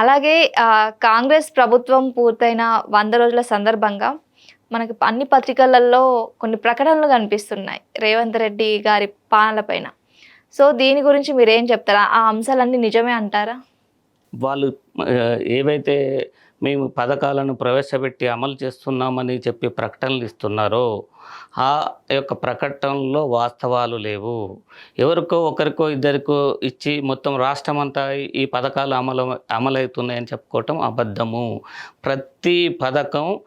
అలాగే కాంగ్రెస్ ప్రభుత్వం పూర్తయిన వంద రోజుల సందర్భంగా మనకి అన్ని పత్రికలలో కొన్ని ప్రకటనలు కనిపిస్తున్నాయి. రేవంత్ రెడ్డి గారి పాలనపైన సో దీని గురించి మీరు ఏం చెప్తారా? ఆ అంశాలన్నీ నిజమే అంటారా? వాళ్ళు ఏవైతే మేము పథకాలను ప్రవేశపెట్టి అమలు చేస్తున్నామని చెప్పి ప్రకటనలు ఇస్తున్నారో ఆ యొక్క ప్రకటనలో వాస్తవాలు లేవు. ఎవరికో ఒకరికో ఇద్దరికో ఇచ్చి మొత్తం రాష్ట్రం అంతా ఈ పథకాలు అమలు అమలవుతున్నాయని చెప్పుకోవటం అబద్ధము. ప్రతి పథకం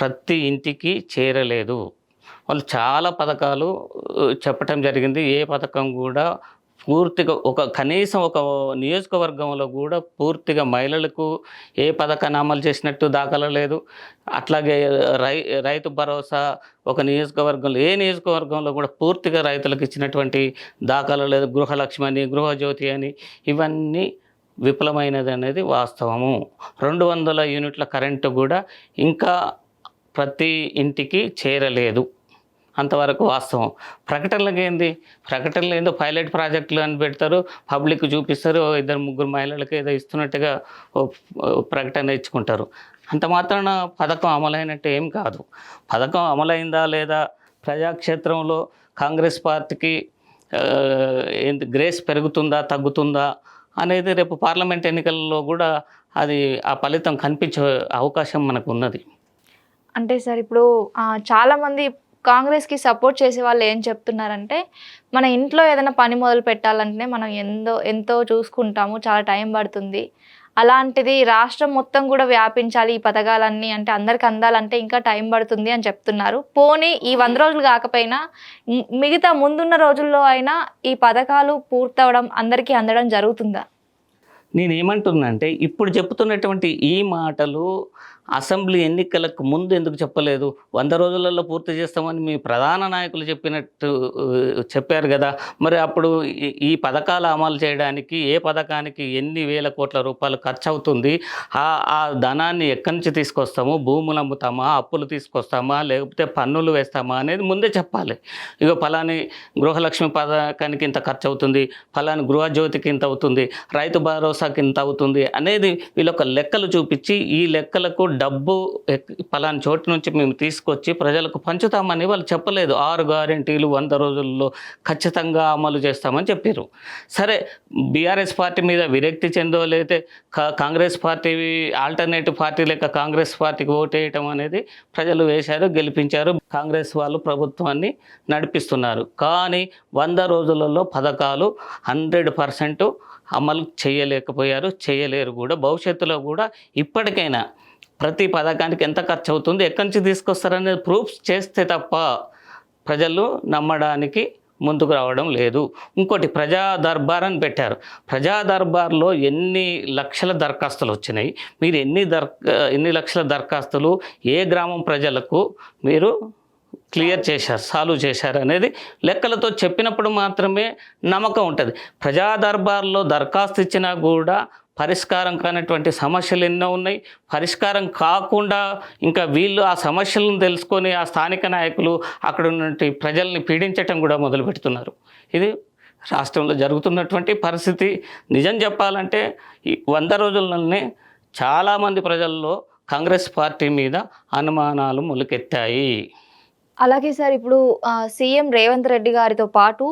ప్రతి ఇంటికి చేరలేదు. వాళ్ళు చాలా పథకాలు చెప్పటం జరిగింది. ఏ పథకం కూడా పూర్తిగా ఒక కనీసం ఒక నియోజకవర్గంలో కూడా పూర్తిగా మహిళలకు ఏ పథకాన్ని అమలు చేసినట్టు దాఖలా లేదు అట్లాగే రై రైతు భరోసా ఒక నియోజకవర్గంలో ఏ నియోజకవర్గంలో కూడా పూర్తిగా రైతులకు ఇచ్చినటువంటి దాఖలా లేదు గృహలక్ష్మి అని గృహజ్యోతి అని ఇవన్నీ విఫలమైనది అనేది వాస్తవము. రెండు వందల యూనిట్ల కరెంటు కూడా ఇంకా ప్రతి ఇంటికి చేరలేదు. అంతవరకు వాస్తవం. ప్రకటనలకు ఏంది? ప్రకటనలు ఏందో పైలట్ ప్రాజెక్టులు అని పెడతారు పబ్లిక్ చూపిస్తారు ఇద్దరు ముగ్గురు మహిళలకు ఏదో ఇస్తున్నట్టుగా ప్రకటన ఇచ్చుకుంటారు అంత మాత్రాన పథకం అమలైనట్టు ఏం కాదు. పథకం అమలైందా లేదా? ప్రజాక్షేత్రంలో కాంగ్రెస్ పార్టీకి ఏంది ఏంటి గ్రేస్ పెరుగుతుందా తగ్గుతుందా అనేది రేపు పార్లమెంట్ ఎన్నికల్లో కూడా అది ఆ ఫలితం కనిపించే అవకాశం మనకు ఉన్నది. అంటే సార్ ఇప్పుడు చాలామంది కాంగ్రెస్కి సపోర్ట్ చేసే వాళ్ళు ఏం చెప్తున్నారంటే మన ఇంట్లో ఏదైనా పని మొదలు పెట్టాలంటే మనం ఎంతో ఎంతో చూసుకుంటాము చాలా టైం పడుతుంది. అలాంటిది రాష్ట్రం మొత్తం కూడా వ్యాపించాలి ఈ పథకాలన్నీ అంటే అందరికి అందాలంటే ఇంకా టైం పడుతుంది అని చెప్తున్నారు. పోనీ ఈ వంద రోజులు కాకపోయినా మిగతా ముందున్న రోజుల్లో అయినా ఈ పథకాలు పూర్తవడం అందరికీ అందడం జరుగుతుందా? నేనేమంటున్నా అంటే ఇప్పుడు చెప్తున్నటువంటి ఈ మాటలు అసెంబ్లీ ఎన్నికలకు ముందు ఎందుకు చెప్పలేదు? వంద రోజులలో పూర్తి చేస్తామని మీ ప్రధాన నాయకులు చెప్పినట్టు చెప్పారు కదా. మరి అప్పుడు ఈ- ఈ పథకాలు అమలు చేయడానికి ఏ పథకానికి ఎన్ని వేల కోట్ల రూపాయలు ఖర్చు అవుతుంది ఆ ఆ ధనాన్ని ఎక్కడి నుంచి తీసుకొస్తాము? భూములు అమ్ముతామా? అప్పులు తీసుకొస్తామా? లేకపోతే పన్నులు వేస్తామా? అనేది ముందే చెప్పాలి. ఇక ఫలాని గృహలక్ష్మి పథకానికి ఇంత ఖర్చు అవుతుంది ఫలాని గృహజ్యోతికి ఇంత అవుతుంది. రైతు భరోసాకి ఇంత అవుతుంది. అనేది వీళ్ళొక లెక్కలు చూపించి ఈ లెక్కలకు డబ్బు పలాని చోటు నుంచి మేము తీసుకొచ్చి ప్రజలకు పంచుతామని వాళ్ళు చెప్పలేదు. ఆరు గ్యారెంటీలు వంద రోజుల్లో ఖచ్చితంగా అమలు చేస్తామని చెప్పారు. సరే బీఆర్ఎస్ పార్టీ మీద విరక్తి చెందో లేతే కా- కాంగ్రెస్ పార్టీ ఆల్టర్నేటివ్ పార్టీ లేక కాంగ్రెస్ పార్టీకి ఓటేయటం అనేది ప్రజలు వేశారు గెలిపించారు. కాంగ్రెస్ వాళ్ళు ప్రభుత్వాన్ని నడిపిస్తున్నారు. కానీ వంద రోజులలో పథకాలు హండ్రెడ్ పర్సెంట్ అమలు చేయలేకపోయారు చేయలేరు కూడా. భవిష్యత్తులో కూడా ఇప్పటికైనా ప్రతి పథకానికి ఎంత ఖర్చు అవుతుంది ఎక్కడి నుంచి తీసుకొస్తారనేది ప్రూఫ్స్ చేస్తే తప్ప ప్రజలు నమ్మడానికి ముందుకు రావడం లేదు. ఇంకోటి ప్రజా దర్బార్ అని పెట్టారు. ప్రజా దర్బార్లో ఎన్ని లక్షల దరఖాస్తులు వచ్చినాయి? మీరు ఎన్ని దర్ ఎన్ని లక్షల దరఖాస్తులు ఏ గ్రామం ప్రజలకు మీరు క్లియర్ చేశారు సాల్వ్ చేశారు అనేది లెక్కలతో చెప్పినప్పుడు మాత్రమే నమ్మకం ఉంటుంది. ప్రజా దర్బార్లో దరఖాస్తు ఇచ్చినా కూడా పరిష్కారం కానటువంటి సమస్యలు ఎన్నో ఉన్నాయి. పరిష్కారం కాకుండా ఇంకా వీళ్ళు ఆ సమస్యలను తెలుసుకొని ఆ స్థానిక నాయకులు అక్కడ ఉన్నటువంటి ప్రజల్ని పీడించటం కూడా మొదలు పెడుతున్నారు. ఇది రాష్ట్రంలో జరుగుతున్నటువంటి పరిస్థితి. నిజం చెప్పాలంటే ఈ వంద రోజులనే చాలామంది ప్రజల్లో కాంగ్రెస్ పార్టీ మీద అనుమానాలు మొలకెత్తాయి. అలాగే సార్ ఇప్పుడు సీఎం రేవంత్ రెడ్డి గారితో పాటు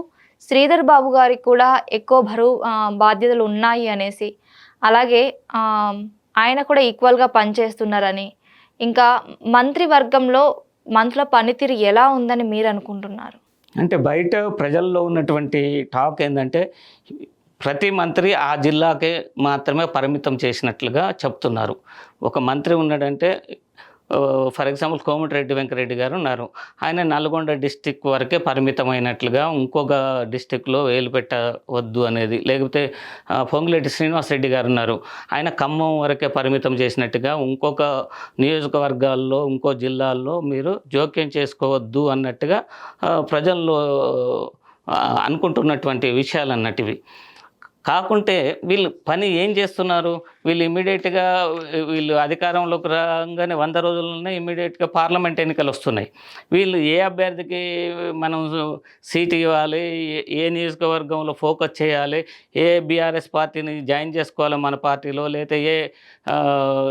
శ్రీధర్ బాబు గారికి కూడా ఎక్కువ బరువు బాధ్యతలు ఉన్నాయి అనేసి అలాగే ఆయన కూడా ఈక్వల్గా పనిచేస్తున్నారని. ఇంకా మంత్రివర్గంలో మంత్రుల పనితీరు ఎలా ఉందని మీరు అనుకుంటున్నారు? అంటే బయట ప్రజల్లో ఉన్నటువంటి టాక్ ఏంటంటే ప్రతి మంత్రి ఆ జిల్లాకే మాత్రమే పరిమితం చేసినట్లుగా చెప్తున్నారు. ఒక మంత్రి ఉన్నాడంటే ఫర్ ఎగ్జాంపుల్ కోమటిరెడ్డి వెంకరెడ్డి గారు ఉన్నారు. ఆయన నల్గొండ డిస్టిక్ వరకే పరిమితమైనట్లుగా ఇంకొక డిస్టిక్లో వేలు పెట్టవద్దు అనేది లేకపోతే ఆ, పొంగులేటి శ్రీనివాసరెడ్డి గారు ఉన్నారు. ఆయన ఖమ్మం వరకే పరిమితం చేసినట్టుగా ఇంకొక నియోజకవర్గాల్లో ఇంకో జిల్లాల్లో మీరు జోక్యం చేసుకోవద్దు అన్నట్టుగా ప్రజల్లో అనుకుంటున్నటువంటి విషయాలు అన్నటివి. కాకుంటే వీళ్ళు పని ఏం చేస్తున్నారు? వీళ్ళు ఇమీడియట్గా వీళ్ళు అధికారంలోకి రాగానే వంద రోజుల్లోనే ఇమీడియట్గా పార్లమెంట్ ఎన్నికలు వస్తున్నాయి. వీళ్ళు ఏ అభ్యర్థికి మనం సీట్ ఇవ్వాలి? ఏ- నియోజకవర్గంలో ఫోకస్ చేయాలి? ఏ బీఆర్ఎస్ పార్టీని జాయిన్ చేసుకోవాలి మన పార్టీలో? లేకపోతే ఏ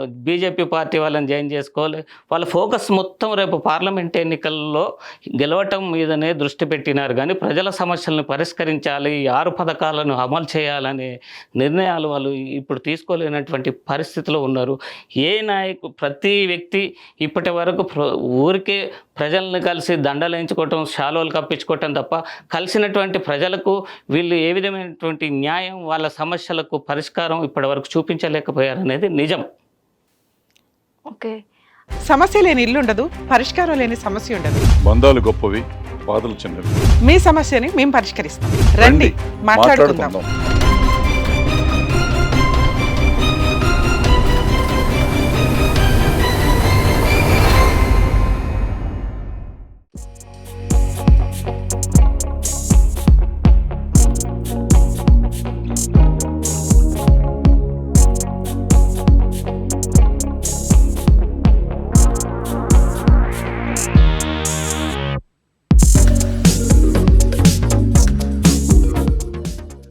బీజేపీ పార్టీ వాళ్ళని జాయిన్ చేసుకోవాలి? వాళ్ళ ఫోకస్ మొత్తం రేపు పార్లమెంట్ ఎన్నికల్లో గెలవటం మీదనే దృష్టి పెట్టినారు. కానీ ప్రజల సమస్యలను పరిష్కరించాలి. ఆరు పథకాలను అమలు చేయాలి. చేయాలనే నిర్ణయాలు వాళ్ళు ఇప్పుడు తీసుకోలేనటువంటి పరిస్థితిలో ఉన్నారు. ఏ నాయకు ప్రతి వ్యక్తి ఇప్పటి వరకు ఊరికే ప్రజల్ని కలిసి దండలేయించుకోవటం శాలువలు కప్పించుకోవటం తప్ప కలిసినటువంటి ప్రజలకు వీళ్ళు ఏ విధమైనటువంటి న్యాయం వాళ్ళ సమస్యలకు పరిష్కారం ఇప్పటి వరకు చూపించలేకపోయారు అనేది నిజం. ఓకే. సమస్య లేని ఇల్లు ఉండదు పరిష్కారం లేని సమస్య ఉండదు. బంధాలు గొప్పవి బాధలు చిన్నవి. మీ సమస్యని మేము పరిష్కరిస్తాం. రండి మాట్లాడుకుందాం.